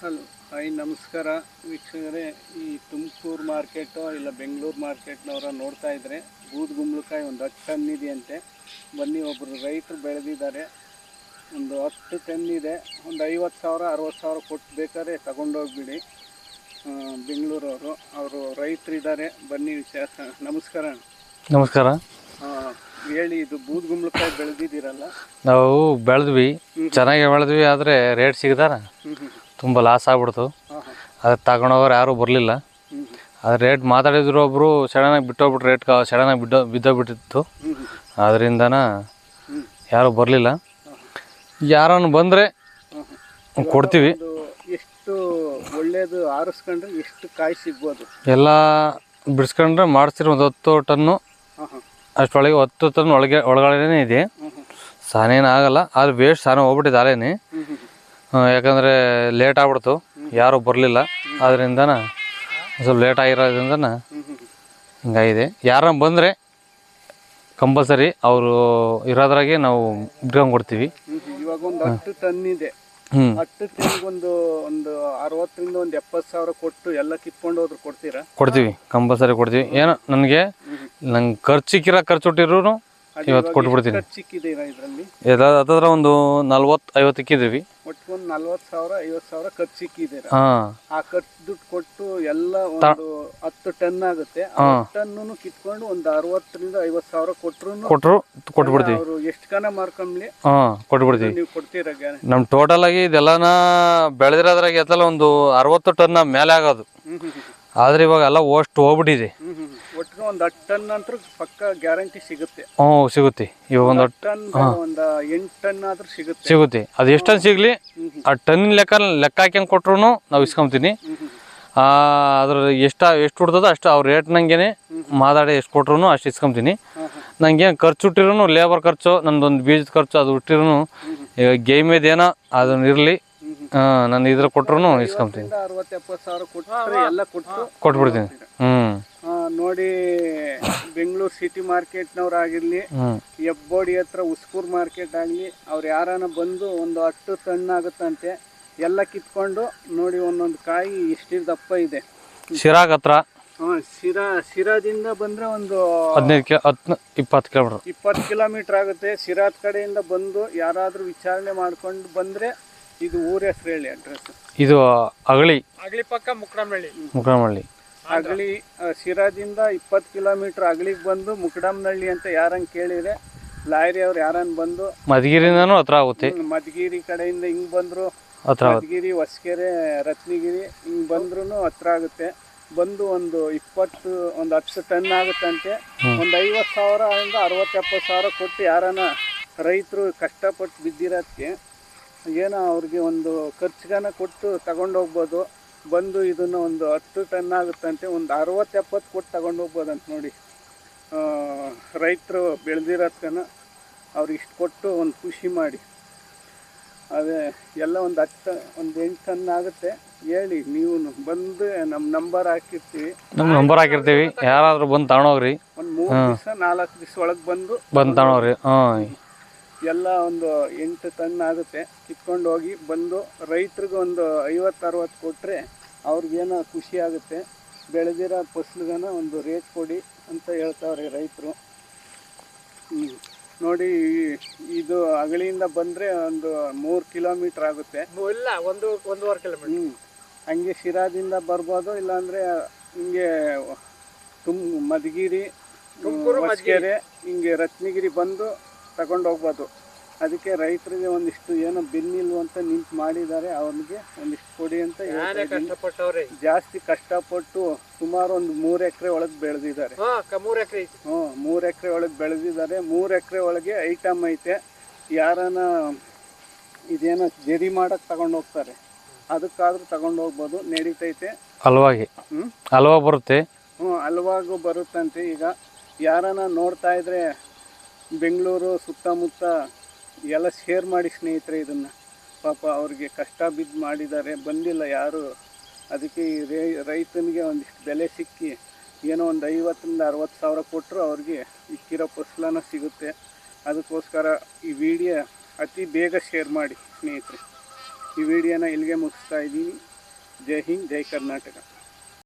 Hello. Hi ನಮಸ್ಕಾರ. ವೀಕ್ಷಕರೇ ಈ ತುಮಕೂರು ಮಾರ್ಕೆಟು ಇಲ್ಲ ಬೆಂಗಳೂರು ಮಾರ್ಕೆಟ್ನವರ ನೋಡ್ತಾ ಇದ್ರೆ ಬೂದ್ಗುಂಬಳಕಾಯಿ ಒಂದು ಹತ್ತು ಟನ್ ಇದೆಯಂತೆ. ಬನ್ನಿ ಒಬ್ಬರು ರೈತರು ಬೆಳೆದಿದ್ದಾರೆ. ಒಂದು ಹತ್ತು ಟನ್ ಇದೆ. ಒಂದು ಐವತ್ತು ಸಾವಿರ ಅರವತ್ತು ಸಾವಿರ ಕೊಟ್ಟು ಬೇಕಾದ್ರೆ ತಗೊಂಡೋಗ್ಬಿಡಿ. ಬೆಂಗಳೂರವರು ಅವರು ರೈತರಿದ್ದಾರೆ. ಬನ್ನಿ ವಿಚಾರ ನಮಸ್ಕಾರ ನಮಸ್ಕಾರ. ಹೇಳಿ ಇದು ಬೂದ್ಗುಂಬಳಕಾಯಿ ಬೆಳೆದಿದ್ದೀರಲ್ಲ? ನಾವು ಬೆಳೆದ್ವಿ. ಚೆನ್ನಾಗಿ ಬೆಳೆದ್ವಿ ಆದರೆ ರೇಟ್ ಸಿಗದಾರ? ಹ್ಞೂ ಹ್ಞೂ ತುಂಬ ಲಾಸ್ ಆಗ್ಬಿಡ್ತು. ಅದು ತಗೊಂಡೋಗೋರು ಯಾರೂ ಬರಲಿಲ್ಲ. ಅದು ರೇಟ್ ಮಾತಾಡಿದ್ರು ಒಬ್ಬರು ಸಡನ್ನಾಗಿ ಬಿಟ್ಟೋಗ್ಬಿಟ್ಟು ರೇಟ್ ಸಡನ್ನಾಗಿ ಬಿದ್ದೋ ಬಿದ್ದೋಗ್ಬಿಟ್ಟಿತ್ತು. ಅದರಿಂದನ ಯಾರೂ ಬರಲಿಲ್ಲ. ಯಾರನ್ನು ಬಂದರೆ ಕೊಡ್ತೀವಿ. ಎಷ್ಟು ಒಳ್ಳೆಯದು ಆರಿಸ್ಕೊಂಡ್ರೆ ಎಷ್ಟು ಕಾಯಿ ಸಿಗ್ಬೋದು? ಎಲ್ಲ ಬಿಡಿಸ್ಕೊಂಡ್ರೆ ಮಾಡಿಸ್ತೀರಿ ಒಂದು ಹತ್ತು ಟನ್ನು. ಅಷ್ಟರೊಳಗೆ ಹತ್ತು ಟನ್ ಒಳಗೆ ಒಳಗಡೆನೇ ಇದೆ. ಸಾನೇನು ಆಗಲ್ಲ. ಆದರೆ ವೇಸ್ಟ್ ಸಾನ ಹೋಗ್ಬಿಟ್ಟಿದೆ ಯಾಕಂದರೆ ಲೇಟ್ ಆಗ್ಬಿಡ್ತು. ಯಾರೂ ಬರಲಿಲ್ಲ. ಅದರಿಂದನ ಸ್ವಲ್ಪ ಲೇಟ್ ಆಗಿರೋದ್ರಿಂದ ಹಿಂಗಾಗಿದೆ. ಯಾರನ್ನ ಬಂದರೆ ಕಂಪಲ್ಸರಿ ಅವರು ಇರೋದ್ರಾಗೆ ನಾವು ಇಟ್ಕೊಂಡು ಕೊಡ್ತೀವಿ. ಇವಾಗ ಒಂದು ಹತ್ತು ಟನ್ ಇದೆ. ಹ್ಞೂ ಹತ್ತು ಟನ್ಗೆ ಒಂದು ಒಂದು ಅರವತ್ತರಿಂದ ಒಂದು ಎಪ್ಪತ್ತು ಸಾವಿರ ಕೊಟ್ಟು ಎಲ್ಲ ಕಿತ್ಕೊಂಡು ಹೋದ್ರೆ ಕೊಡ್ತೀರಾ? ಕೊಡ್ತೀವಿ. ಕಂಪಲ್ಸರಿ ಕೊಡ್ತೀವಿ. ಏನೋ ನನಗೆ ನಂಗೆ ಖರ್ಚಿಕ್ಕಿರೋ ಖರ್ಚು ಕೊಟ್ಟಿದ್ರು ಅದು ಇವತ್ತು ಕೊಟ್ಬಿಡ್ತೀನಿ. ಸಿಕ್ಕಿದ್ದೀರಾ ಇದರಲ್ಲಿ? ಎಲ್ಲ ಹತ್ತತ್ರ ಒಂದು ನಲ್ವತ್ತು ಐವತ್ತು ಇಕ್ಕಿದ್ವಿ ಒಟ್ಟು ಒಂದು ನಲ್ವತ್ತು ಸಾವಿರ ಐವತ್ತು ಸಾವಿರ ಖರ್ಚು ಸಿಕ್ಕಿದ್ದೀರಾ ಹಾಂ. ಆ ಖರ್ಚು ದುಡ್ಡು ಕೊಟ್ಟು ಎಲ್ಲ ಒಂದು ಹತ್ತು ಟನ್ ಆಗುತ್ತೆ. ಆ ಟನ್ನು ಕಿತ್ಕೊಂಡು ಒಂದು ಅರವತ್ತರಿಂದ ಐವತ್ತು ಸಾವಿರ ಕೊಟ್ರು ಕೊಟ್ಟರು ಕೊಟ್ಬಿಡ್ತೀವಿ. ಅವರು ಎಷ್ಟು ಕನ ಮಾರ್ಕೊಂಬ್ಲಿ? ಹಾಂ ಕೊಟ್ಬಿಡ್ತೀವಿ. ನೀವು ಕೊಡ್ತೀರಾ ಗ್ಯಾರಂಟಿ? ನಮ್ಮ ಟೋಟಲ್ ಆಗಿ ಇದೆಲ್ಲನ ಬೆಳೆದಿರೋದ್ರಾಗ ಎತ್ತಲ್ಲ ಒಂದು ಅರವತ್ತು ಟನ್ ಮೇಲೆ ಆಗೋದು. ಆದರೆ ಇವಾಗ ಎಲ್ಲ ಓಸ್ಟ್ ಹೋಗ್ಬಿಟ್ಟಿದೆ. ಒಂದು ಹತ್ತು ಟನ್ ನಂತರ ಪಕ್ಕ ಗ್ಯಾರಂಟಿ ಸಿಗುತ್ತೆ. ಹ್ಞೂ ಸಿಗುತ್ತೆ. ಇವಾಗ ಒಂದು ಹತ್ತು ಟನ್ ಒಂದು ಎಂಟು ಟನ್ ಆದ್ರೂ ಸಿಗುತ್ತೆ. ಸಿಗುತ್ತೆ. ಅದು ಎಷ್ಟೊಂದು ಸಿಗಲಿ? ಆ ಟನ್ನಿನ ಲೆಕ್ಕ ಲೆಕ್ಕ ಹಾಕ್ಯಂಗೆ ಕೊಟ್ರು ನಾವು ಇಸ್ಕೊಂತೀನಿ ಅದ್ರ ಎಷ್ಟು ಎಷ್ಟು ಹುಡ್ತದೋ ಅಷ್ಟು ಅವ್ರ ರೇಟ್ ನಂಗೆ ಮಾತಾಡಿ ಎಷ್ಟು ಕೊಟ್ರು ಅಷ್ಟು ಇಸ್ಕೊಂತೀನಿ ನಂಗೆ. ಖರ್ಚು ಹುಟ್ಟಿರೂ ಲೇಬರ್ ಖರ್ಚು ನಂದೊಂದು ಬೀಜದ ಖರ್ಚು ಅದು ಹುಟ್ಟಿರೂ ಈಗ ಗೇಮೇದೇನೋ ಅದನ್ನ ಇರಲಿ. ನಾನು ಇದ್ರ ಕೊಟ್ರು ಇಸ್ಕೊಂತೀನಿ ಅರವತ್ತು ಎಪ್ಪತ್ತು ಸಾವಿರ ಕೊಟ್ಟರೆ ಎಲ್ಲ ಕೊಟ್ಟು ಕೊಟ್ಬಿಡ್ತೀನಿ. ಹ್ಮ್. ಆ, ನೋಡಿ ಬೆಂಗಳೂರು ಸಿಟಿ ಮಾರ್ಕೆಟ್ ನವರಾಗಿರ್ಲಿ ಹೆಬ್ಬೋಡಿ ಹತ್ರ ಉಸ್ಕೂರ್ ಮಾರ್ಕೆಟ್ ಆಗಲಿ ಅವ್ರ ಯಾರಾನ ಬಂದು ಒಂದು ಅಷ್ಟು ಸಣ್ಣ ಆಗುತ್ತಂತೆ ಎಲ್ಲ ಕಿತ್ಕೊಂಡು ನೋಡಿ ಒಂದೊಂದು ಕಾಯಿ ಇಷ್ಟಿರ್ ದಪ್ಪ ಇದೆ. ಶಿರಾಗ್ ಹತ್ರ? ಹಾಂ ಶಿರಾ ಶಿರಾದಿಂದ ಬಂದ್ರೆ ಒಂದು ಹದಿನೈದು ಕೆ ಹತ್ತು ಇಪ್ಪತ್ತು ಕಿಲೋಮೀಟರ್. ಇಪ್ಪತ್ತು ಕಿಲೋಮೀಟರ್ ಆಗುತ್ತೆ. ಶಿರಾದ ಕಡೆಯಿಂದ ಬಂದು ಯಾರಾದರೂ ವಿಚಾರಣೆ ಮಾಡ್ಕೊಂಡು ಬಂದರೆ ಇದು ಊರ ಹೆಸರು ಹೇಳಿ ಅಡ್ರೆಸ್ ಇದು ಅಗಳಿ. ಅಗಲಿ ಪಕ್ಕ ಮುಕ್ರಮಳ್ಳಿ. ಮುಖಮಳ್ಳಿ ಅಗಳಿ ಆ, ಶಿರಾದಿಂದ ಇಪ್ಪತ್ತು ಕಿಲೋಮೀಟರ್ ಅಗಲಿಗೆ ಬಂದು ಮುಕ್ಡಮ್ನಹಳ್ಳಿ ಅಂತ ಯಾರನ್ನ ಕೇಳಿದ್ರೆ ಲಾಯರಿ ಅವ್ರು ಯಾರನ್ನ ಬಂದು ಮಧುಗಿರಿಯಿಂದನೂ ಹತ್ರ ಆಗುತ್ತೆ. ಹ್ಮ್, ಮಧುಗಿರಿ ಕಡೆಯಿಂದ ಹಿಂಗ್ ಬಂದ್ರು ಹತ್ರ ಆಗುತ್ತೆ. ಮಧುಗಿರಿ ಹೊಸಕೆರೆ ರತ್ನಗಿರಿ ಹಿಂಗ್ ಬಂದ್ರು ಹತ್ರ ಆಗುತ್ತೆ. ಬಂದು ಒಂದು ಇಪ್ಪತ್ತು ಒಂದು ಹತ್ತು ಟನ್ ಆಗುತ್ತಂತೆ. ಒಂದು ಐವತ್ತು ಸಾವಿರದಿಂದ ಅರವತ್ತೆಪ್ಪತ್ತು ಸಾವಿರ ಕೊಟ್ಟು ಯಾರನ ರೈತರು ಕಷ್ಟಪಟ್ಟು ಬಿದ್ದಿರೋದಕ್ಕೆ ಏನೋ ಅವ್ರಿಗೆ ಒಂದು ಖರ್ಚಿಗನ ಕೊಟ್ಟು ತಗೊಂಡು ಹೋಗ್ಬೋದು ಬಂದು ಇದನ್ನು ಒಂದು ಹತ್ತು ಟನ್ ಆಗುತ್ತಂತೆ ಒಂದು ಅರವತ್ತು ಎಪ್ಪತ್ತು ಕೊಟ್ಟು ತಗೊಂಡು ಹೋಗ್ಬೋದಂತ ನೋಡಿ. ರೈತರು ಬೆಳೆದಿರೋದ್ಕನ ಅವ್ರಿಗೆ ಇಷ್ಟು ಕೊಟ್ಟು ಒಂದು ಖುಷಿ ಮಾಡಿ. ಅದೇ ಎಲ್ಲ ಒಂದು ಹತ್ತು ಒಂದು ಎಂಟು ಟನ್ ಆಗುತ್ತೆ. ಹೇಳಿ ನೀವು ಬಂದು ನಮ್ಮ ನಂಬರ್ ಹಾಕಿರ್ತೀವಿ. ನಮ್ಮ ನಂಬರ್ ಹಾಕಿರ್ತೀವಿ. ಯಾರಾದರೂ ಬಂದು ತಗೊಂಡೋಗ್ರಿ. ಒಂದು ಮೂರು ದಿವಸ ನಾಲ್ಕು ದಿವಸ ಒಳಗೆ ಬಂದು ಬಂದು ತಗೊಂಡೋಗ್ರಿ. ಹಾಂ. ಎಲ್ಲ ಒಂದು ಎಂಟು ಟನ್ ಆಗುತ್ತೆ. ಕಿತ್ಕೊಂಡು ಹೋಗಿ ಬಂದು ರೈತರಿಗೆ ಒಂದು ಐವತ್ತು ಅರವತ್ತು ಕೊಟ್ಟರೆ ಅವ್ರಿಗೇನೋ ಖುಷಿ ಆಗುತ್ತೆ. ಬೆಳೆದಿರೋ ಫಸ್ಲಿಗನ ಒಂದು ರೇಟ್ ಕೊಡಿ ಅಂತ ಹೇಳ್ತಾವ್ರೆ ರೈತರು. ನೋಡಿ ಇದು ಅಗಳಿಂದ ಬಂದರೆ ಒಂದು ಮೂರು ಕಿಲೋಮೀಟ್ರ್ ಆಗುತ್ತೆ. ಇಲ್ಲ ಒಂದು ಒಂದೂವರೆ ಕಿಲೋಮೀಟ್ರ್. ಹ್ಞೂ ಹಂಗೆ ಶಿರಾದಿಂದ ಬರ್ಬೋದು ಇಲ್ಲಾಂದರೆ ಹಿಂಗೆ ತುಮ್ ಮಧುಗಿರಿ. ಹೊಸಕೆರೆ ಹಿಂಗೆ ರತ್ನಗಿರಿ ಬಂದು ತಗೊಂಡು ಹೋಗ್ಬೋದು ಅದಕ್ಕೆ ರೈತರಿಗೆ ಒಂದಿಷ್ಟು ಏನೋ ಬಿನ್ನಿಲ್ವ ಅಂತ ನಿಂತು ಮಾಡಿದ್ದಾರೆ. ಅವ್ರಿಗೆ ಒಂದಿಷ್ಟು ಕೊಡಿ ಅಂತ ಹೇಳ್ತಾ ಇದ್ದೀನಿ. ಕಷ್ಟಪಟ್ಟವ್ರಿ? ಜಾಸ್ತಿ ಕಷ್ಟಪಟ್ಟು ಸುಮಾರು ಒಂದು ಮೂರು ಎಕರೆ ಒಳಗೆ ಬೆಳೆದಿದ್ದಾರೆ. ಹಾ ಕ- ಮೂರ್ ಎಕರೆ ಐತಿ. ಹ್ಞೂ ಮೂರು ಎಕರೆ ಒಳಗೆ ಬೆಳೆದಿದ್ದಾರೆ. ಮೂರು ಎಕರೆ ಒಳಗೆ ಐಟಮ್ ಐತೆ. ಯಾರನ ಇದೇನೋ ಜರಿ ಮಾಡಕ್ಕೆ ತಗೊಂಡು ಹೋಗ್ತಾರೆ. ಅದಕ್ಕಾದ್ರೂ ತಗೊಂಡು ಹೋಗ್ಬೋದು. ನಡೀತೈತೆ. ಹಲ್ವಾಗಿ. ಹ್ಞೂ ಹಲ್ವಾ ಬರುತ್ತೆ. ಹ್ಞೂ ಹಲ್ವಾಗೂ ಬರುತ್ತಂತೆ ಈಗ. ಯಾರನ ನೋಡ್ತಾ ಇದ್ರೆ ಬೆಂಗಳೂರು ಸುತ್ತಮುತ್ತ ಎಲ್ಲ ಶೇರ್ ಮಾಡಿ ಸ್ನೇಹಿತರೆ ಇದನ್ನು. ಪಾಪ ಅವ್ರಿಗೆ ಕಷ್ಟ ಬಿದ್ದು ಮಾಡಿದ್ದಾರೆ, ಬಂದಿಲ್ಲ ಯಾರು. ಅದಕ್ಕೆ ಈ ರೇ, ರೈತನಿಗೆ ಒಂದಿಷ್ಟು ಬೆಲೆ ಸಿಕ್ಕಿ ಏನೋ ಒಂದು ಐವತ್ತರಿಂದ ಅರವತ್ತು ಸಾವಿರ ಕೊಟ್ಟರು ಅವ್ರಿಗೆ ಇಕ್ಕಿರೋ ಫಸಲನ ಸಿಗುತ್ತೆ. ಅದಕ್ಕೋಸ್ಕರ ಈ ವಿಡಿಯೋ ಅತಿ ಬೇಗ ಶೇರ್ ಮಾಡಿ ಸ್ನೇಹಿತರೆ. ಈ ವಿಡಿಯೋನ ಇಲ್ಲಿಗೆ ಮುಗಿಸ್ತಾ ಇದ್ದೀನಿ. ಜೈ ಹಿಂದ್, ಜೈ ಕರ್ನಾಟಕ.